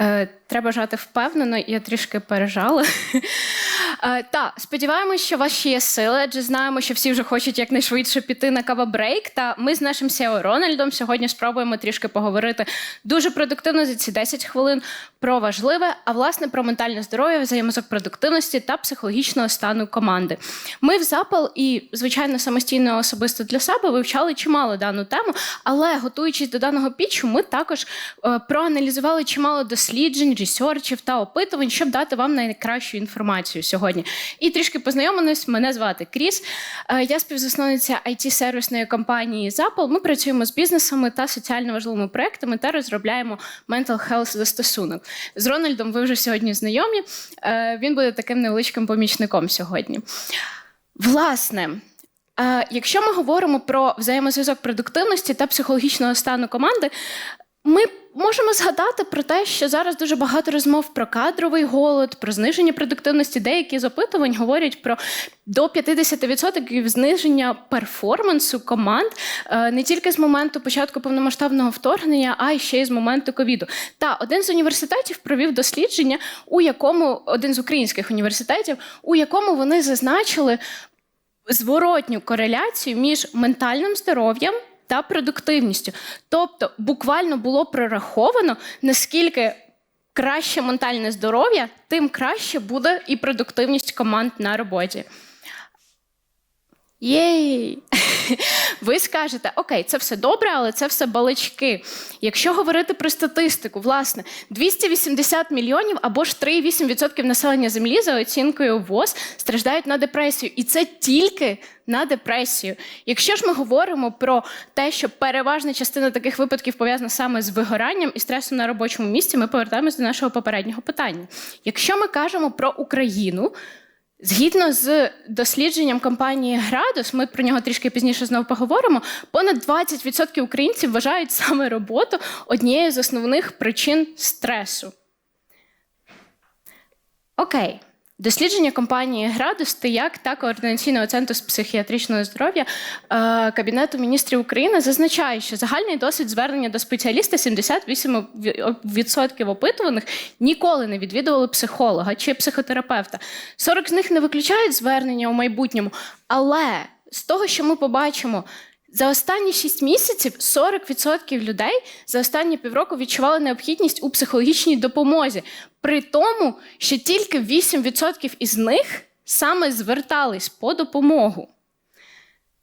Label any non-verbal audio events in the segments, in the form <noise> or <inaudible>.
Е, треба жати впевнено, я трішки пережала. Е, та, сподіваємось, що у вас ще є сили, адже знаємо, що всі вже хочуть якнайшвидше піти на кава-брейк. Та ми з нашим SEO Рональдом сьогодні спробуємо трішки поговорити дуже продуктивно за ці 10 хвилин про важливе, а власне про ментальне здоров'я, взаємозв'язок продуктивності та психологічного стану команди. Ми в запал і, звичайно, самостійно особисто для себе вивчали чимало дану тему, але готуючись до даного пітчу, ми також е, проаналізували чимало досліджень, ресерчів та опитувань, щоб дати вам найкращу інформацію сьогодні. І трішки познайомились. Мене звати Кріс. Е, Я співзасновниця it сервісної компанії Запал. Ми працюємо з бізнесами та соціально важливими проектами та розробляємо mental health застосунок. З Рональдом ви вже сьогодні знайомі. Е, Він буде таким невеличким помічником сьогодні. Власне. е, Якщо ми говоримо про взаємозв'язок продуктивності та психологічного стану команди, ми можемо згадати про те, що зараз дуже багато розмов про кадровий голод, про зниження продуктивності. Деякі з опитувань говорять про до 50% зниження перформансу команд е, не тільки з моменту початку повномасштабного вторгнення, а й ще й з моменту ковіду. Та один з університетів провів дослідження, у якому один з українських університетів, у якому вони зазначили зворотню кореляцію між ментальним здоров'ям та продуктивністю. Тобто, буквально було прораховано, наскільки краще ментальне здоров'я, тим краще буде і продуктивність команд на роботі. Єй! Ви скажете, окей, це все добре, але це все балачки. Якщо говорити про статистику, власне, 280 мільйонів або ж 3,8% населення землі за оцінкою ВОЗ страждають на депресію. І це тільки на депресію. Якщо ж ми говоримо про те, що переважна частина таких випадків пов'язана саме з вигоранням і стресом на робочому місці, ми повертаємось до нашого попереднього питання. Якщо ми кажемо про Україну. Згідно з дослідженням компанії Градус, ми про нього трішки пізніше знову поговоримо. Понад 20% українців вважають саме роботу однією з основних причин стресу. Окей. Дослідження компанії Градус ТИЯК та Координаційного центру з психіатричного здоров'я е, Кабінету міністрів України зазначає, що загальний досвід звернення до спеціаліста 78% опитуваних ніколи не відвідували психолога чи психотерапевта. 40 з них не виключають звернення у майбутньому, але з того, що ми побачимо. За останні 6 місяців 40% людей за останні півроку відчували необхідність у психологічній допомозі, при тому, що тільки 8% із них саме звертались по допомогу.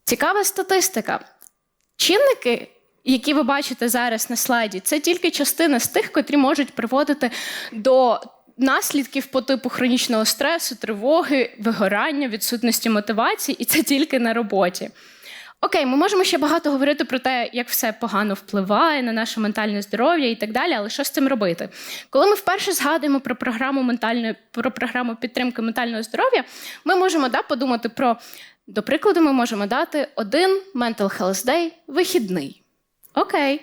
Цікава статистика. Чинники, які ви бачите зараз на слайді, це тільки частина з тих, котрі можуть приводити до наслідків по типу хронічного стресу, тривоги, вигорання, відсутності мотивації, і це тільки на роботі. Окей, ми можемо ще багато говорити про те, як все погано впливає на наше ментальне здоров'я і так далі, але що з цим робити? Коли ми вперше згадуємо про програму ментальної про програму підтримки ментального здоров'я, ми можемо да, подумати про, до прикладу, ми можемо дати один Mental Health Day вихідний. Окей.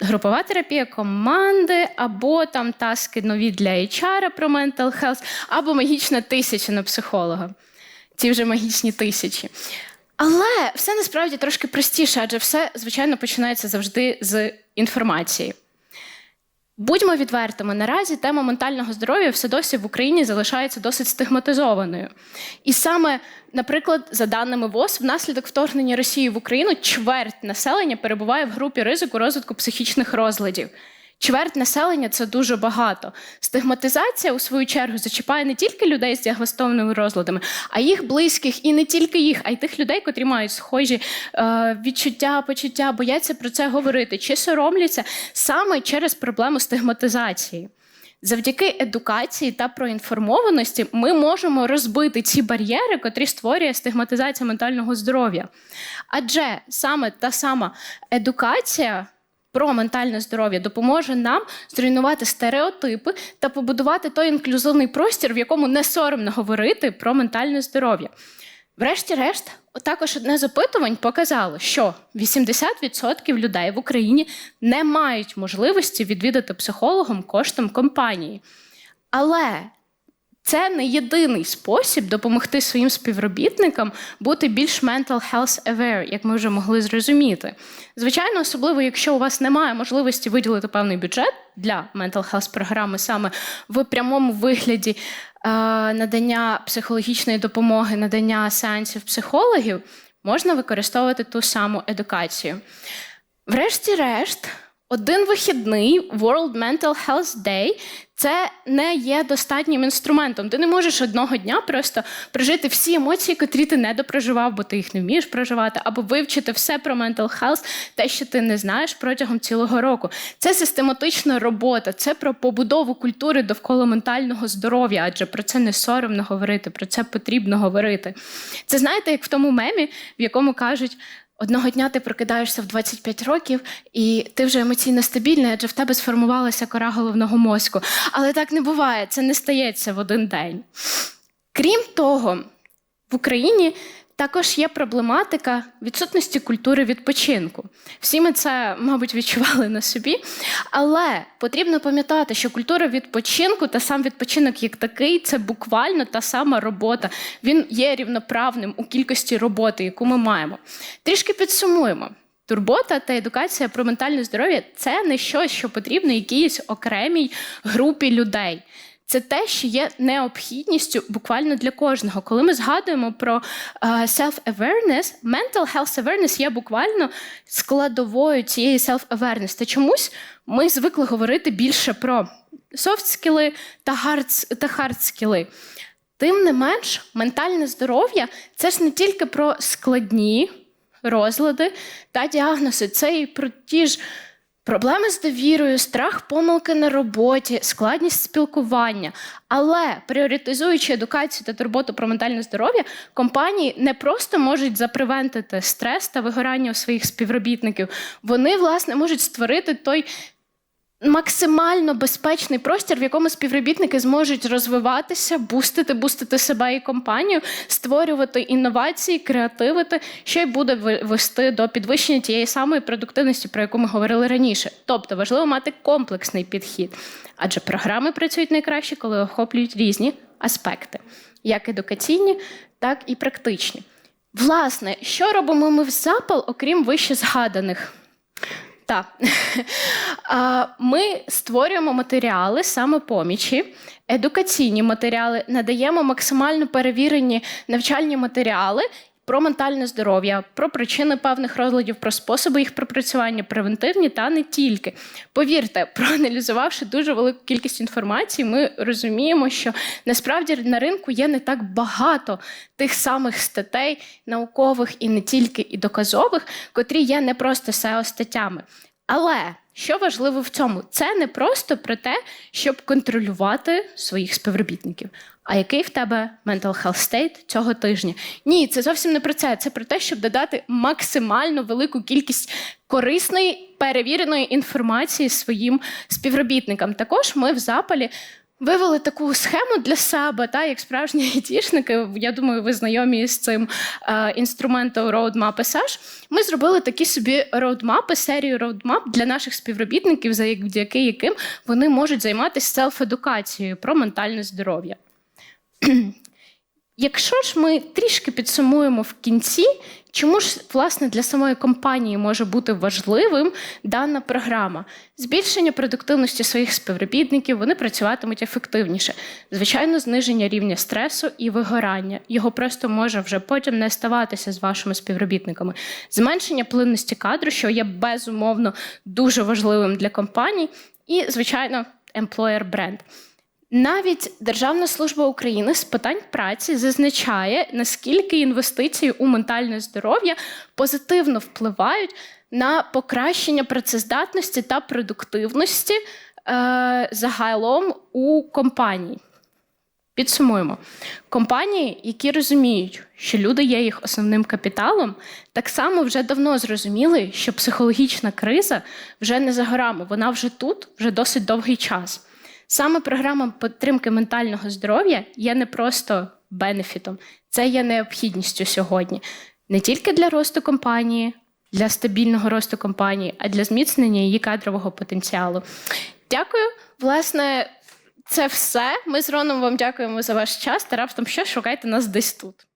Групова терапія команди, або там таски нові для HR про mental health, або магічна тисяча на психолога. Ці вже магічні тисячі. Але все насправді трошки простіше, адже все, звичайно, починається завжди з інформації. Будьмо відвертими, наразі тема ментального здоров'я все досі в Україні залишається досить стигматизованою. І саме, наприклад, за даними ВОЗ, внаслідок вторгнення Росії в Україну чверть населення перебуває в групі ризику розвитку психічних розладів. Чверть населення це дуже багато. Стигматизація, у свою чергу, зачіпає не тільки людей з діагностованими розладами, а їх близьких, і не тільки їх, а й тих людей, котрі мають схожі е, відчуття, почуття, бояться про це говорити чи соромляться саме через проблему стигматизації. Завдяки едукації та проінформованості ми можемо розбити ці бар'єри, котрі створює стигматизація ментального здоров'я. Адже саме та сама едукація про ментальне здоров'я допоможе нам зруйнувати стереотипи та побудувати той інклюзивний простір, в якому не соромно говорити про ментальне здоров'я. Врешті-решт, також одне з опитувань показало, що 80% людей в Україні не мають можливості відвідати психологом коштом компанії. Але Це не єдиний спосіб допомогти своїм співробітникам бути більш mental health aware, як ми вже могли зрозуміти. Звичайно, особливо, якщо у вас немає можливості виділити певний бюджет для mental health програми саме в прямому вигляді е, надання психологічної допомоги, надання сеансів психологів, можна використовувати ту саму едукацію. Врешті-решт, один вихідний World Mental Health Day це не є достатнім інструментом. Ти не можеш одного дня просто прожити всі емоції, котрі ти не допроживав, бо ти їх не вмієш проживати, або вивчити все про mental health, те, що ти не знаєш протягом цілого року. Це систематична робота, це про побудову культури довкола ментального здоров'я, адже про це не соромно говорити, про це потрібно говорити. Це знаєте, як в тому мемі, в якому кажуть. Одного дня ти прокидаєшся в 25 років, і ти вже емоційно стабільний, адже в тебе сформувалася кора головного мозку. Але так не буває, це не стається в один день. Крім того, в Україні також є проблематика відсутності культури відпочинку. Всі ми це, мабуть, відчували на собі. Але потрібно пам'ятати, що культура відпочинку та сам відпочинок як такий це буквально та сама робота. Він є рівноправним у кількості роботи, яку ми маємо. Трішки підсумуємо. Турбота та едукація про ментальне здоров'я це не щось, що потрібно якійсь окремій групі людей. Це те, що є необхідністю буквально для кожного. Коли ми згадуємо про uh, self-awareness, mental health awareness є буквально складовою цієї self-awareness. Та чомусь ми звикли говорити більше про софт-скіли та hard, hard-скіли. Тим не менш, ментальне здоров'я це ж не тільки про складні розлади та діагнози, це і про ті ж. Проблеми з довірою, страх помилки на роботі, складність спілкування. Але пріоритизуючи едукацію та турботу про ментальне здоров'я, компанії не просто можуть запревентити стрес та вигорання у своїх співробітників, вони, власне, можуть створити той максимально безпечний простір, в якому співробітники зможуть розвиватися, бустити, бустити себе і компанію, створювати інновації, креативити, що й буде вести до підвищення тієї самої продуктивності, про яку ми говорили раніше. Тобто важливо мати комплексний підхід, адже програми працюють найкраще, коли охоплюють різні аспекти, як едукаційні, так і практичні. Власне, що робимо ми в запал, окрім вище згаданих? Так. <laughs> Ми створюємо матеріали самопомічі, едукаційні матеріали, надаємо максимально перевірені навчальні матеріали. Про ментальне здоров'я, про причини певних розладів, про способи їх пропрацювання, превентивні та не тільки. Повірте, проаналізувавши дуже велику кількість інформації, ми розуміємо, що насправді на ринку є не так багато тих самих статей, наукових і не тільки і доказових, котрі є не просто seo статтями. Але що важливо в цьому, це не просто про те, щоб контролювати своїх співробітників. А який в тебе mental health state цього тижня? Ні, це зовсім не про це. Це про те, щоб додати максимально велику кількість корисної перевіреної інформації своїм співробітникам. Також ми в запалі Вивели таку схему для себе, та як справжні айтішники, я думаю, ви знайомі з цим е, інструментом Roadmap SH. Ми зробили такі собі роудмапи, серію роудмап для наших співробітників, завдяки яким вони можуть займатися селф-едукацією про ментальне здоров'я. <clears throat> Якщо ж ми трішки підсумуємо в кінці, чому ж власне для самої компанії може бути важливим дана програма? Збільшення продуктивності своїх співробітників, вони працюватимуть ефективніше. Звичайно, зниження рівня стресу і вигорання. Його просто може вже потім не ставатися з вашими співробітниками. Зменшення плинності кадру, що є безумовно дуже важливим для компаній, і, звичайно, employer бренд. Навіть Державна служба України з питань праці зазначає, наскільки інвестиції у ментальне здоров'я позитивно впливають на покращення працездатності та продуктивності е, загалом у компанії. Підсумуємо, компанії, які розуміють, що люди є їх основним капіталом, так само вже давно зрозуміли, що психологічна криза вже не за горами, вона вже тут, вже досить довгий час. Саме програма підтримки ментального здоров'я є не просто бенефітом, це є необхідністю сьогодні не тільки для росту компанії, для стабільного росту компанії, а для зміцнення її кадрового потенціалу. Дякую. Власне, Це все. Ми з Роном вам дякуємо за ваш час. Та раптом що шукайте нас десь тут.